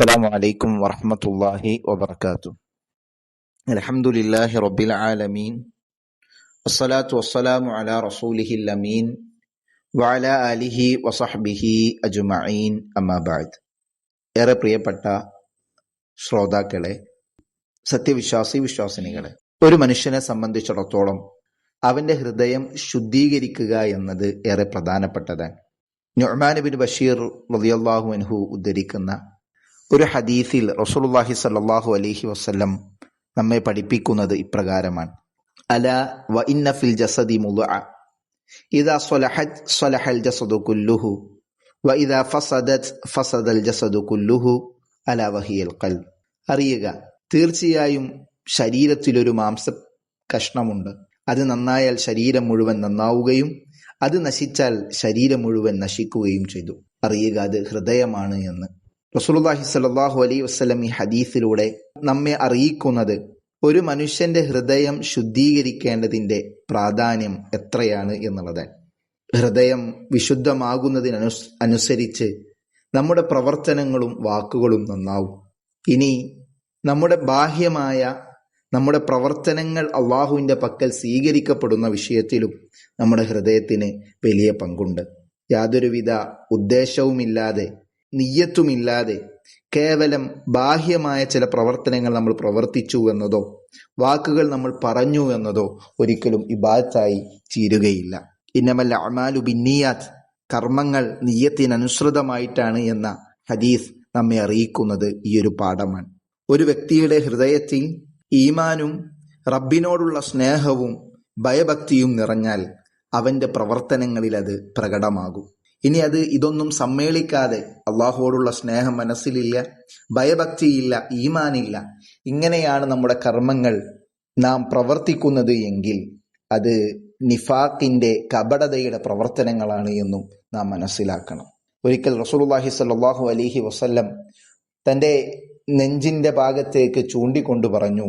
السلام عليكم ورحمة الله وبركاته الحمد لله رب العالمين والصلاة والسلام على رسوله الأمين وعلى آله وصحبه أجمعين أما بعد ഏറെ പ്രിയപ്പെട്ട ശ്രോതാക്കളെ സത്യവിശ്വാസി വിശ്വാസിനികളെ ഒരു മനുഷ്യനെ സംബന്ധിച്ചിടത്തോളം അവന്റെ ഹൃദയം ശുദ്ധീകരിക്കുക എന്നത് ഏറെ പ്രധാനപ്പെട്ടതാണ് നുഅ്മാൻ ബിൻ ബഷീർ റളിയല്ലാഹു അൻഹു ഉദ്ധരിക്കുന്ന ഒരു ഹദീസിൽ റസൂലുള്ളാഹി സ്വല്ലല്ലാഹു അലൈഹി വസല്ലം നമ്മെ പഠിപ്പിക്കുന്നത് ഇപ്രകാരമാണ്. അല വ ഇന്ന ഫിൽ ജസദി മുദ്അ. ഇദാ സ്വലഹത് സ്വലഹൽ ജസദു കുല്ലുഹു. വ ഇദാ ഫസദത് ഫസദൽ ജസദു കുല്ലുഹു. അല വഹിയൽ ഖൽബ്. അറിയുക തീർച്ചയായും ശരീരത്തിലൊരു മാംസ കഷ്ണമുണ്ട്. അത് നന്നായാൽ ശരീരം മുഴുവൻ നന്നാവുകയും അത് നശിച്ചാൽ ശരീരം മുഴുവൻ നശിക്കുകയും ചെയ്തു. അറിയുക അത് ഹൃദയമാണ് എന്ന്. റസൂലുള്ളാഹി സ്വല്ലല്ലാഹു അലൈഹി വസ്ലം ഈ ഹദീസിലൂടെ നമ്മെ അറിയിക്കുന്നത് ഒരു മനുഷ്യന്റെ ഹൃദയം ശുദ്ധീകരിക്കേണ്ടതിന്റെ പ്രാധാന്യം എത്രയാണ് എന്നുള്ളത്. ഹൃദയം വിശുദ്ധമാകുന്നതിനനു അനുസരിച്ച് നമ്മുടെ പ്രവർത്തനങ്ങളും വാക്കുകളും നന്നാവും. ഇനി നമ്മുടെ ബാഹ്യമായ നമ്മുടെ പ്രവർത്തനങ്ങൾ അള്ളാഹുവിന്റെ പക്കൽ സ്വീകരിക്കപ്പെടുന്ന വിഷയത്തിലും നമ്മുടെ ഹൃദയത്തിന് വലിയ പങ്കുണ്ട്. യാതൊരുവിധ ഉദ്ദേശവുമില്ലാതെ നീയത്തുമില്ലാതെ കേവലം ബാഹ്യമായ ചില പ്രവർത്തനങ്ങൾ നമ്മൾ പ്രവർത്തിച്ചു എന്നതോ വാക്കുകൾ നമ്മൾ പറഞ്ഞു എന്നതോ ഒരിക്കലും ഇബാദത്തായി തീരുകയില്ല ഇന്നമല്ല അമാലു ബിന്നിയാത്ത് കർമ്മങ്ങൾ നീയത്തിനനുസൃതമായിട്ടാണ് എന്ന ഹദീസ് നമ്മെ അറിയിക്കുന്നത് ഈ ഒരു പാഠമാണ്. ഒരു വ്യക്തിയുടെ ഹൃദയത്തിൽ ഈമാനും റബ്ബിനോടുള്ള സ്നേഹവും ഭയഭക്തിയും നിറഞ്ഞാൽ അവന്റെ പ്രവർത്തനങ്ങളിൽ അത് പ്രകടമാകും. ഇനി അത് ഇതൊന്നും സമ്മേളിക്കാതെ അള്ളാഹുവോടുള്ള സ്നേഹം മനസ്സിലില്ല ഭയഭക്തിയില്ല ഈമാനില്ല. ഇങ്ങനെയാണ് നമ്മുടെ കർമ്മങ്ങൾ നാം പ്രവർത്തിക്കുന്നത് എങ്കിൽ അത് നിഫാഖിന്റെ കപടതയുടെ പ്രവർത്തനങ്ങളാണ് എന്നും നാം മനസ്സിലാക്കണം. ഒരിക്കൽ റസൂലുള്ളാഹി സ്വല്ലല്ലാഹു അലൈഹി വസല്ലം തന്റെ നെഞ്ചിന്റെ ഭാഗത്തേക്ക് ചൂണ്ടിക്കൊണ്ടു പറഞ്ഞു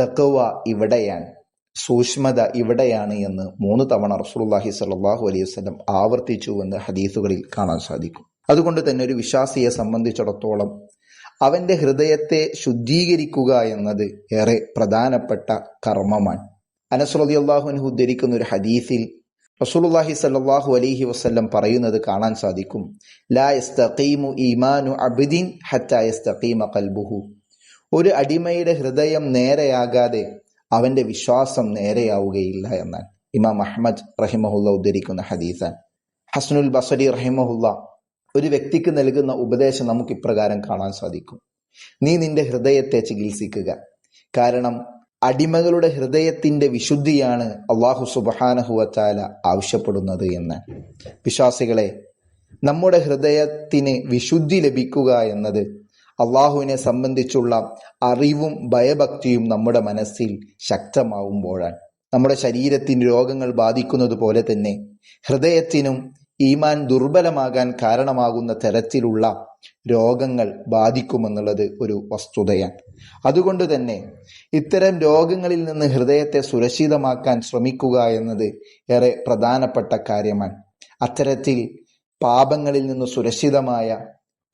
തക്കവ ഇവിടെയാണ്. സൂക്ഷ്മത ഇവിടെയാണ് എന്ന് മൂന്ന് തവണ റസൂലുള്ളാഹി സ്വല്ലല്ലാഹു അലൈഹി വസല്ലം ആവർത്തിച്ചു എന്ന് ഹദീസുകളിൽ കാണാൻ സാധിക്കും. അതുകൊണ്ട് തന്നെ ഒരു വിശ്വാസിയെ സംബന്ധിച്ചിടത്തോളം അവന്റെ ഹൃദയത്തെ ശുദ്ധീകരിക്കുക എന്നത് ഏറെ പ്രധാനപ്പെട്ട കർമ്മമാണ്. അനസ് റളിയല്ലാഹു അൻഹു ഉദ്ധരിക്കുന്ന ഒരു ഹദീസിൽ റസൂലുള്ളാഹി സ്വല്ലല്ലാഹു അലൈഹി വസല്ലം പറയുന്നത് കാണാൻ സാധിക്കും. ലാ യസ്തഖീമു ഈമാനു അബ്ദിൻ ഹത്താ യസ്തഖീമ ഖൽബുഹു. ഒരു അടിമയുടെ ഹൃദയം നേരെയാകാതെ അവന്റെ വിശ്വാസം നേരെയാവുകയില്ല എന്നാണ് ഇമാം അഹമ്മദ് റഹിമഹുല്ല ഉദ്ധരിക്കുന്ന ഹദീസാൻ ഹസ്നുൽ ബസരി റഹിമഹുല്ല ഒരു വ്യക്തിക്ക് നൽകുന്ന ഉപദേശം നമുക്ക് ഇപ്രകാരം കാണാൻ സാധിക്കും. നീ നിന്റെ ഹൃദയത്തെ ചികിത്സിക്കുക. കാരണം അടിമകളുടെ ഹൃദയത്തിന്റെ വിശുദ്ധിയാണ് അള്ളാഹു സുബഹാനഹുവച്ചാല ആവശ്യപ്പെടുന്നത് എന്ന്. വിശ്വാസികളെ നമ്മുടെ ഹൃദയത്തിന് വിശുദ്ധി ലഭിക്കുക എന്നത് അള്ളാഹുവിനെ സംബന്ധിച്ചുള്ള അറിവും ഭയഭക്തിയും നമ്മുടെ മനസ്സിൽ ശക്തമാവുമ്പോഴാണ്. നമ്മുടെ ശരീരത്തിന് രോഗങ്ങൾ ബാധിക്കുന്നത് പോലെ തന്നെ ഹൃദയത്തിനും ഈമാൻ ദുർബലമാകാൻ കാരണമാകുന്ന തരത്തിലുള്ള രോഗങ്ങൾ ബാധിക്കുമെന്നുള്ളത് ഒരു വസ്തുതയാണ്. അതുകൊണ്ട് തന്നെ ഇത്തരം രോഗങ്ങളിൽ നിന്ന് ഹൃദയത്തെ സുരക്ഷിതമാക്കാൻ ശ്രമിക്കുക എന്നത് ഏറെ പ്രധാനപ്പെട്ട കാര്യമാണ്. അത്തരത്തിൽ പാപങ്ങളിൽ നിന്ന് സുരക്ഷിതമായ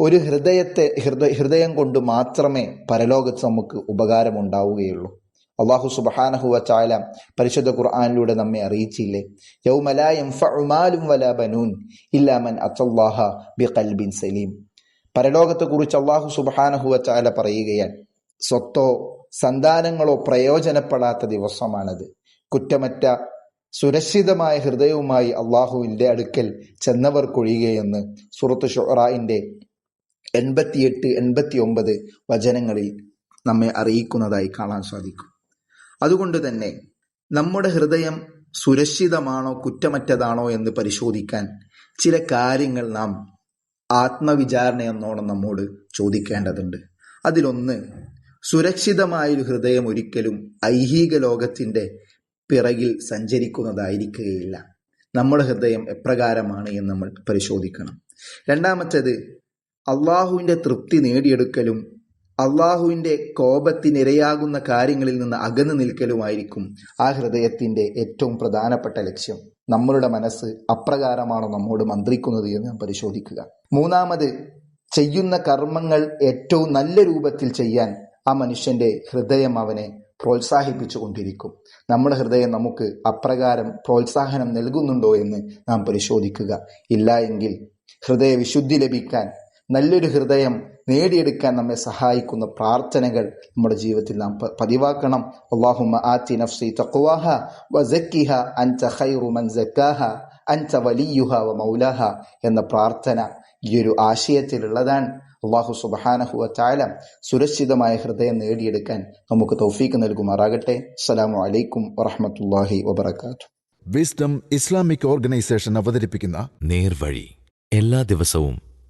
ഒരു ഹൃദയത്തെ ഹൃദയ കൊണ്ട് മാത്രമേ പരലോകത്ത് നമുക്ക് ഉപകാരമുണ്ടാവുകയുള്ളൂ. അള്ളാഹു സുബഹാനഹുവ ചാല പരിശുദ്ധ ഖുർആാനിലൂടെ നമ്മെ അറിയിച്ചില്ലേ? യൗമലായും വല ബനൂൻ ഇല്ലാമൻ അത്തല്ലാഹ ബി കൽബിൻ സലീം. പരലോകത്തെ കുറിച്ച് അള്ളാഹു സുബഹാനഹുവ ചാല പറയുകയാണ് സ്വത്തോ സന്താനങ്ങളോ പ്രയോജനപ്പെടാത്ത ദിവസമാണത്. കുറ്റമറ്റ സുരക്ഷിതമായ ഹൃദയവുമായി അള്ളാഹുവിന്റെ അടുക്കൽ ചെന്നവർക്കൊഴിയുകയെന്ന് സുറത്ത് ഷൊറായിന്റെ എൺപത്തിയെട്ട് എൺപത്തി ഒമ്പത് വചനങ്ങളിൽ നമ്മെ അറിയിക്കുന്നതായി കാണാൻ സാധിക്കും. അതുകൊണ്ട് തന്നെ നമ്മുടെ ഹൃദയം സുരക്ഷിതമാണോ കുറ്റമറ്റതാണോ എന്ന് പരിശോധിക്കാൻ ചില കാര്യങ്ങൾ നാം ആത്മവിചാരണ എന്നോണം നമ്മോട് ചോദിക്കേണ്ടതുണ്ട്. അതിലൊന്ന് സുരക്ഷിതമായൊരു ഹൃദയം ഒരിക്കലും ഐഹിക ലോകത്തിന്റെ പിറകിൽ സഞ്ചരിക്കുന്നതായിരിക്കുകയില്ല. നമ്മുടെ ഹൃദയം എപ്രകാരമാണ് എന്ന് നമ്മൾ പരിശോധിക്കണം. രണ്ടാമത്തേത് അള്ളാഹുവിന്റെ തൃപ്തി നേടിയെടുക്കലും അള്ളാഹുവിന്റെ കോപത്തിനിരയാകുന്ന കാര്യങ്ങളിൽ നിന്ന് അകന്നു നിൽക്കലുമായിരിക്കും ആ ഹൃദയത്തിന്റെ ഏറ്റവും പ്രധാനപ്പെട്ട ലക്ഷ്യം. നമ്മളുടെ മനസ്സ് അപ്രകാരമാണോ നമ്മോട് മന്ത്രിക്കുന്നത് എന്ന് നാം പരിശോധിക്കുക. മൂന്നാമത് ചെയ്യുന്ന കർമ്മങ്ങൾ ഏറ്റവും നല്ല രൂപത്തിൽ ചെയ്യാൻ ആ മനുഷ്യന്റെ ഹൃദയം അവനെ പ്രോത്സാഹിപ്പിച്ചു കൊണ്ടിരിക്കും. നമ്മുടെ ഹൃദയം നമുക്ക് അപ്രകാരം പ്രോത്സാഹനം നൽകുന്നുണ്ടോ എന്ന് നാം പരിശോധിക്കുക. ഇല്ല എങ്കിൽ ഹൃദയ വിശുദ്ധി ലഭിക്കാൻ നല്ലൊരു ഹൃദയം നേടിയെടുക്കാൻ നമ്മെ സഹായിക്കുന്ന പ്രാർത്ഥനകൾ നമ്മുടെ ജീവിതത്തിൽ നാം പതിവാക്കണം. അള്ളാഹു ആത്തി നഫ്സി തക്വാഹ വസക്കിഹ അൻത ഖൈറു മൻ സക്കാഹ അൻത വലിയുഹ വ മൗലാഹ എന്ന പ്രാർത്ഥന ഈ ഒരു ആശയത്തിലുള്ളതാണ്. അള്ളാഹു സുബ്ഹാനഹു വ തആല സുരക്ഷിതമായ ഹൃദയം നേടിയെടുക്കാൻ നമുക്ക് തൗഫീക്ക് നൽകുമാറാകട്ടെ. അസ്സലാമു അലൈക്കും വറഹ്മത്തുള്ളാഹി വബർക്കാത്തു വിസ്ഡം ഇസ്ലാമിക് ഓർഗനൈസേഷൻ അവതരിപ്പിക്കുന്ന നേർവഴി എല്ലാ ദിവസവും